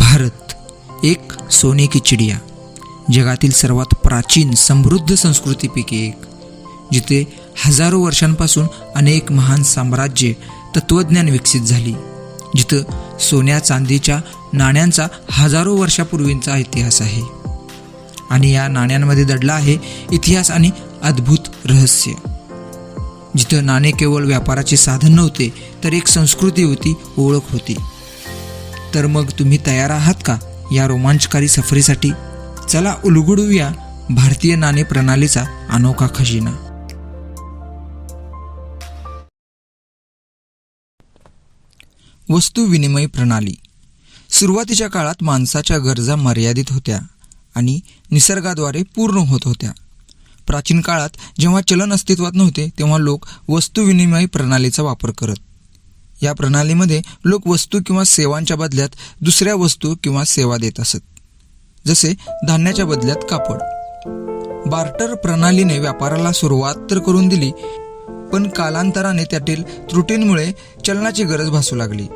भारत एक सोने की चिडिया जगातील सर्वात प्राचीन समृद्ध संस्कृतीपैकी एक जिथे हजारो वर्षांपासून अनेक महान साम्राज्ये तत्त्वज्ञान विकसित झाली जिथं सोन्या चांदीच्या नाण्यांचा हजारो वर्षापूर्वींचा इतिहास आहे. आणि या नाण्यांमध्ये दडला आहे इतिहास आणि अद्भुत रहस्य. जिथं नाणे केवळ व्यापाराचे साधन नव्हते तर एक संस्कृती होती ओळख होती. तर मग तुम्ही तयार आहात का या रोमांचकारी सफरीसाठी? चला उलगडूया भारतीय नाणे प्रणालीचा अनोखा खजिना. वस्तू विनिमय प्रणाली. सुरुवातीच्या काळात माणसाच्या गरजा मर्यादित होत्या आणि निसर्गाद्वारे पूर्ण होत होत्या. प्राचीन काळात जेव्हा चलन अस्तित्वात नव्हते तेव्हा लोक वस्तू विनिमय प्रणालीचा वापर करत या प्रणालीमध्ये लोक वस्तू किंवा सेवांच्या बदल्यात दुसऱ्या वस्तू किंवा सेवा देत असत. जसे धान्याच्या बदल्यात कापड. बार्टर प्रणालीने व्यापाराला सुरुवात तर करून दिली पण कालांतराने त्यातील त्रुटींमुळे चलनाची गरज भासू लागली.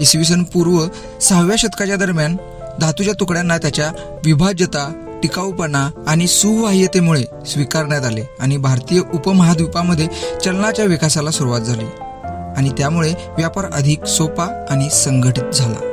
इसवी सन पूर्व सहाव्या शतकाच्या दरम्यान धातूच्या तुकड्यांना त्याच्या विभाज्यता टिकाऊपणा आणि सुवाह्यतेमुळे स्वीकारण्यात आले आणि भारतीय उपमहाद्वीपामध्ये चलनाच्या विकासाला सुरुवात झाली. आणि त्यामुळे व्यापार अधिक सोपा आणि संघटित झाला.